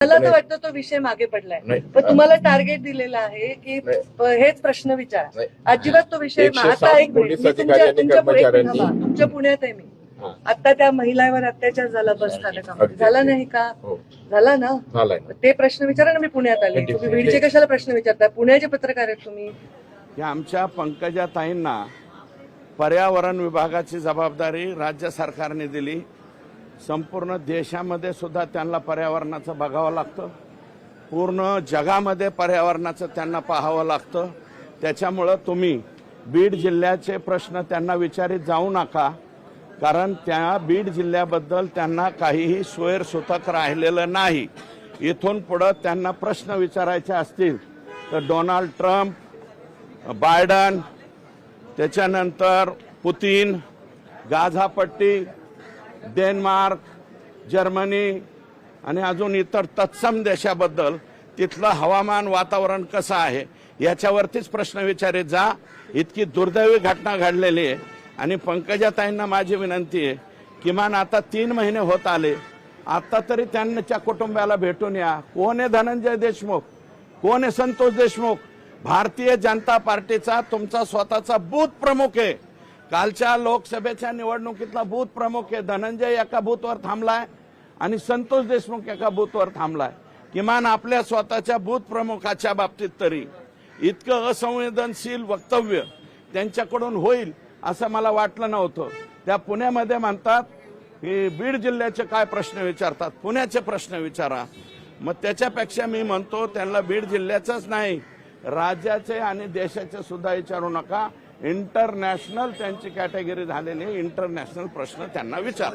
मला तर वाटतं तो विषय मागे पडलाय. पण तुम्हाला टार्गेट दिलेलं आहे की हेच प्रश्न विचारा. अजिबात तो विषय आता एक तुमच्या पुण्यात आहे मी. आता त्या महिलावर अत्याचार झाला बस स्थानकामध्ये. झाला नाही का? हो. झाला ना? ते प्रश्न विचारा ना मी पुण्यात आले. तुम्ही. बीडचे कशाला प्रश्न विचारताय? पुण्याचे पत्रकार आहेत तुम्ही. आमच्या पंकजा ताईंना पर्यावरण विभागाची जबाबदारी राज्य सरकारने दिली. संपूर्ण देशामध्ये सुद्धा त्यांना पर्यावरणाचं बघावं लागतं. पूर्ण जगामध्ये पर्यावरणाचं त्यांना पाहावं लागतं. त्याच्यामुळं तुम्ही बीड जिल्ह्याचे प्रश्न त्यांना विचारित जाऊ नका. कारण त्या बीड जिल्ह्याबद्दल त्यांना काहीही सोयरसुतक राहिलेलं नाही. इथून पुढं त्यांना प्रश्न विचारायचे असतील तर डोनाल्ड ट्रम्प बायडन त्याच्यानंतर पुतीन गाझापट्टी डेन्मार्क जर्मनी आणि अजून इतर तत्सम देशाबद्दल तिथलं हवामान वातावरण कसं आहे याच्यावरतीच प्रश्न विचारित जा. इतकी दुर्दैवी घटना घडलेली आहे. आणि पंकजाताईंना माझी विनंती आहे किमान आता तीन महिने होत आले. आता तरी त्यांच्या कुटुंबाला भेटून या. कोण आहे धनंजय देशमुख? कोण आहे संतोष देशमुख? भारतीय जनता पार्टीचा तुमचा स्वतःचा बूथ प्रमुख आहे. कालच्या लोकसभेच्या निवडणुकीतला बूथ प्रमुख आहे धनंजय एका बूथवर थांबलाय आणि संतोष देशमुख एका बूथवर थांबलाय. किमान आपल्या स्वतःच्या बूथ प्रमुखाच्या बाबतीत तरी. इतकं असंवेदनशील वक्तव्य त्यांच्याकडून होईल असं मला वाटलं नव्हतं. त्या पुण्यामध्ये म्हणतात की बीड जिल्ह्याचे काय प्रश्न विचारतात? पुण्याचे प्रश्न विचारा. मग त्याच्यापेक्षा मी म्हणतो त्यांना बीड जिल्ह्याचंच नाही. राज्याचे आणि देशाचे सुद्धा विचारू नका. इंटरनॅशनल त्यांची कॅटेगरी झालेली इंटरनॅशनल प्रश्न त्यांना विचार.